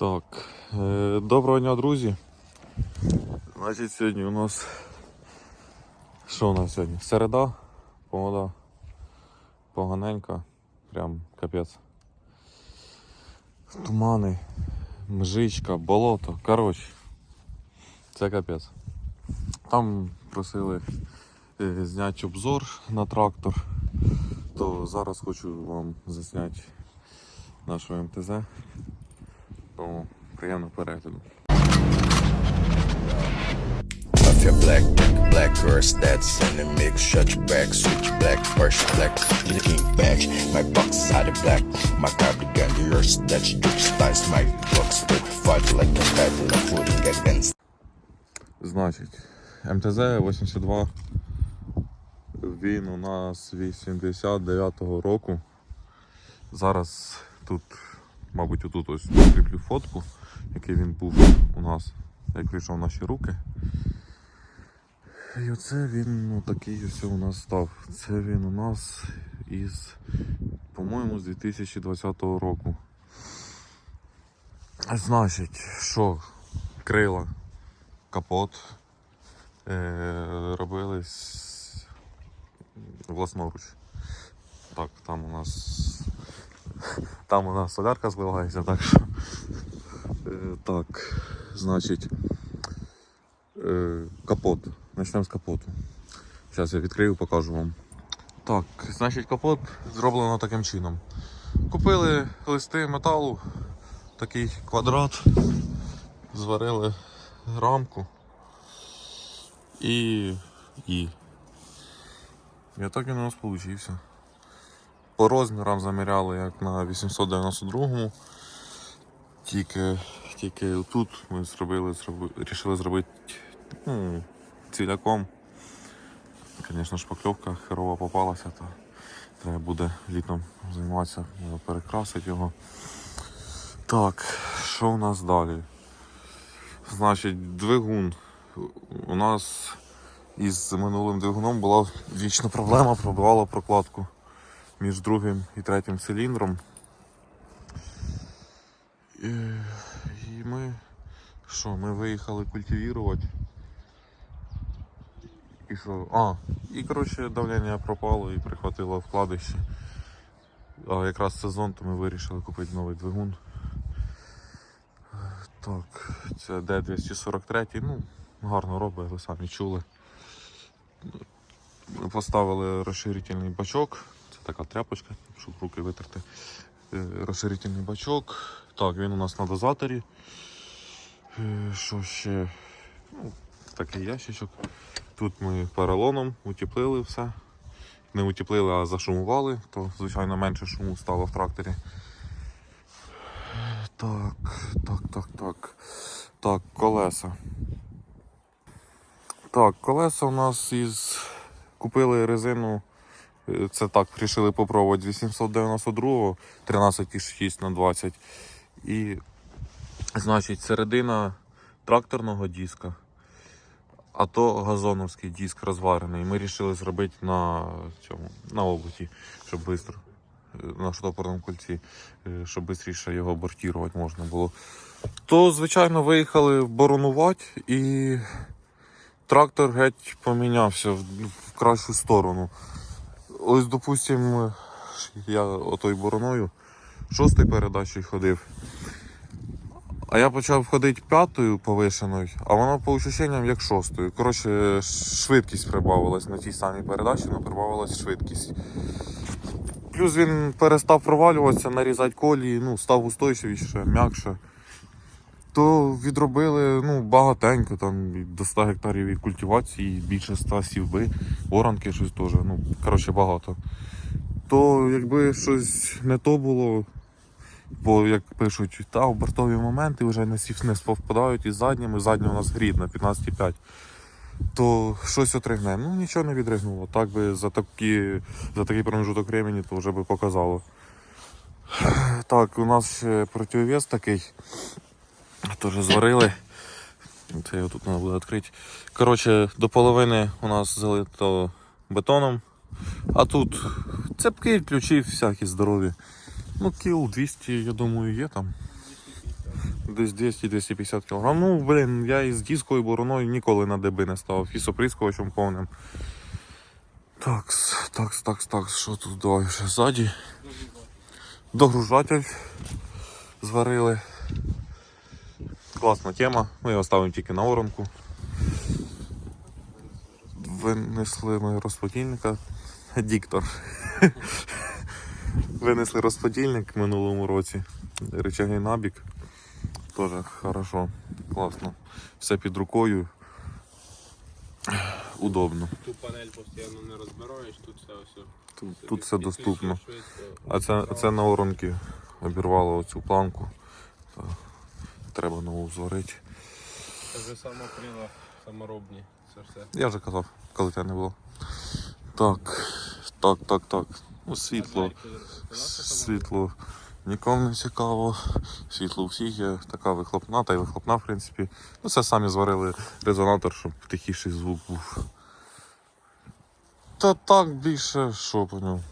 Так, е, доброго дня, друзі. Значить, сьогодні у нас. Що у нас сьогодні? Середа, погода поганенька, прям капець. Тумани, мжичка, болото. Коротше, це капець. Там просили е, зняти обзор на трактор, то зараз хочу вам засняти нашого МТЗ. Тому приємного перегляду. Off your black, black black girls that's in the mix. Shut your back, switch black, first black, looking back. My box out of black, my cardigan, yours, that's your style. My box with fight like a battle, I'm footing against. Значить, МТЗ 82. Він у нас 89-го року. Зараз тут, мабуть, отут ось прикріплю фотку, який він був у нас, як вийшов в наші руки. І оце він ну, такий ось у нас став. Це він у нас із, по-моєму, з 2020 року. Значить, що крила, капот е, робились власноруч. Так, там у нас там у нас солярка зливається, так що. Е, так, значить, е, капот. Почнемо з капоту. Зараз я відкрию, покажу вам. Так, значить, капот зроблено таким чином. Купили листи металу, такий квадрат, зварили рамку і. і. І так він у нас вийшов. По розмірам заміряли як на 892-му. Тільки, тільки тут ми зробили, зроби, рішили зробити ну, ціляком. Звісно, шпакльовка херова попалася, то треба буде літом займатися, перекрасити його. Так, що у нас далі? Значить, двигун. У нас із минулим двигуном була вічна проблема, пробивала прокладку між другим і третім циліндром. І, і ми що, ми виїхали культивувати. І що? А, і коротше давлення пропало і прихватило вкладище. А якраз сезон, то ми вирішили купити новий двигун. Так, це D243, ну, гарно робить, ви самі чули. Поставили розширительний бачок, така тряпочка, щоб руки витерти. Е, Розширительний бачок. Так, він у нас на дозаторі. Е, Що ще? Ну, такий ящичок. Тут ми поролоном утеплили все. Не утеплили, а зашумували, то звичайно менше шуму стало в тракторі. Так, так, так, так. Так, колеса. Так, колеса у нас із. Купили резину. Це так, вирішили попробувати 892 13,6 на 20. І, значить, середина тракторного диска, а то газоновський диск розварений. Ми вирішили зробити на цьому, на облаті, щоб швидко, на штопорному кольці, е, щоб швидше його бортувати можна було. То, звичайно, виїхали боронувати і трактор геть помінявся в кращу сторону. Ось, допустимо, я отой бороною шостою передачею ходив. А я почав ходити п'ятою повишеною, а воно по ощущенням як шостою. Коротше, швидкість прибавилась на тій самій передачі, але прибавилась швидкість. Плюс він перестав провалюватися, нарізати колії, ну, став устойчивіше, м'якше. То відробили ну, багатенько, там до 100 гектарів і культивації, і більше 100 сівби, оранки щось теж, ну, коротше, багато. То якби щось не то було, бо як пишуть, та в бортові моменти вже не сів не співпадають із задніми, задня у нас грідна 15,5. То щось отригне. Ну нічого не відригнуло. Так би за, такі, за такий промежуток времени то вже би показало. Так, у нас ще противовес такий. Теж зварили. Це його тут треба буде відкрити. Коротше, до половини у нас залито бетоном. А тут цепки, ключі всякі здорові. Ну, кіл 200, я думаю, є там. Десь 200-250 кг. Ну, блін, я із дискою бороною ніколи на деби не ставив. Фісоприскувачем повним. Такс, такс, такс, такс, що тут далі ще ззаді? Догружатель зварили. Класна тема. Ми його ставимо тільки на оранку. Винесли ми розподільника. Діктор. Винесли розподільник в минулому році. Рычаги набік. Тоже хорошо, класно. Все під рукою. Удобно. Ту панель постійно не розбираєш, тут все все. Тут, тут все доступно. А це, це на оранки обірвало оцю планку. Треба нову зварити. Це вже сама крила, саморобні. Це все. Я вже казав, коли тебе не було. Так, так, так, так. Ну, світло. Світло нікому не цікаво. Світло у всіх є, така вихлопна, та й вихлопна, в принципі. Ну, це самі зварили резонатор, щоб тихіший звук був. Та так більше, що по ньому.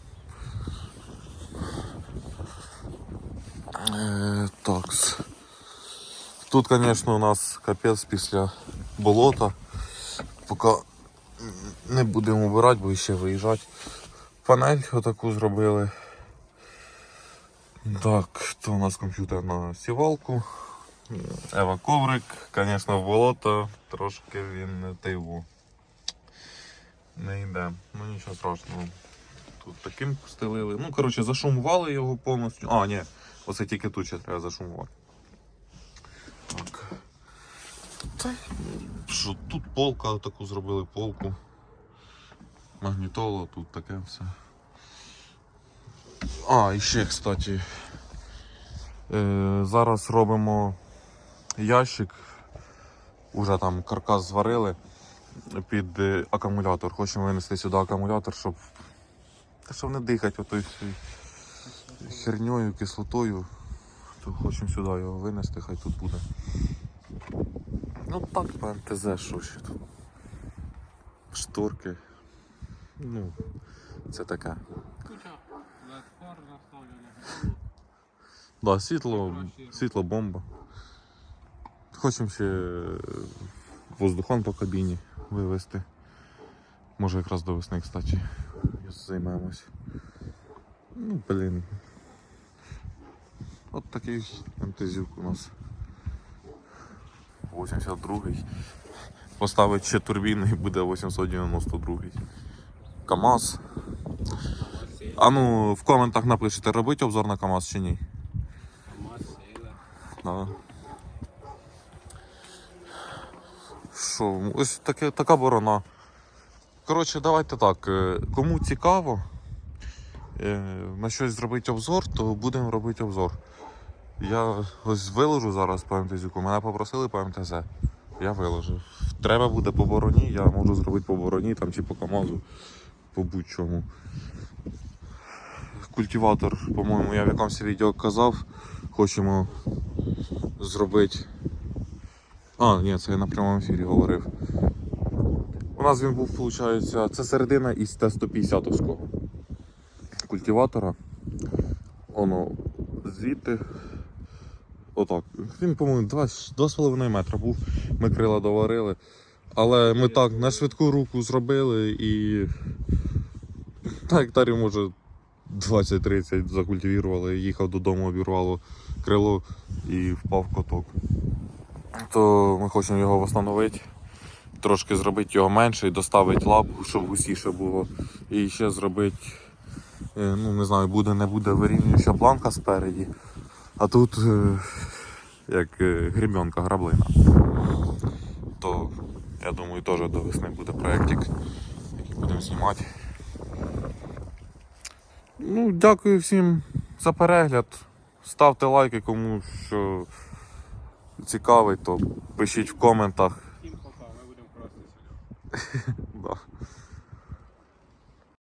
Е, такс. Тут, звісно, у нас капець після болота. Поки не будемо обирати, бо ще виїжджати. Панель отаку зробили. Так, то у нас комп'ютер на сівалку. Ева коврик, звісно, в болото, трошки він не тиву. Не йде. Ну нічого страшного. Тут таким стелили. Ну, коротше, зашумували його повністю. А, ні, оце тільки тут ще треба зашумувати. Так. Та, що, тут полка таку зробили полку. Магнітола, тут таке все. А, і ще, кстати. Е, зараз робимо ящик. Уже там каркас зварили під е, акумулятор. Хочемо винести сюди акумулятор, щоб. Та щоб не дихати отою херньою, кислотою. То хочемо сюди його винести, хай тут буде. Ну так, по МТЗ, що ще тут. Шторки. Ну, це таке. Куча лед-фар. Да, світло, світло бомба. Хочемо ще е, воздухон по кабіні вивезти. Може якраз до весни, кстати, займемось. Ну, блін. От такий МТЗюк у нас. 82-й. Поставить ще турбіну і буде 892-й. КАМАЗ. А ну, в коментах напишите, робить обзор на КАМАЗ чи ні. Масила. Да. Що, ось таке, така борона. Коротше, давайте так. е, Кому цікаво е, на щось зробити обзор, то будемо робити обзор. Я ось виложу зараз по МТЗюку. Мене попросили по МТЗ. Я виложив. Треба буде по бороні, я можу зробити по бороні там, чи по КАМАЗу, по будь-чому. Культиватор, по-моєму, я в якомусь відео казав, хочемо зробити. А, ні, це я на прямому ефірі говорив. У нас він був, виходить, це середина із Т-150 культиватора. Воно звідти. Отак. Він, по-моєму, 2,5 метра був. Ми крила доварили. Але ми так на швидку руку зробили і на гектарі, може, 20-30 закультивірували, їхав додому, обірвало крило і впав коток. То ми хочемо його встановити, трошки зробити його менше і доставити лапку, щоб гусіше було. І ще зробити, е, ну не знаю, буде, не буде вирівнююча планка спереді. А тут е, як е, гребенка, граблина. То я думаю теж до весни буде проєктик, який будемо знімати. Ну, дякую всім за перегляд. Ставте лайки, кому що цікавить, то пишіть в коментах. Всім пока, ми будемо красти сюди.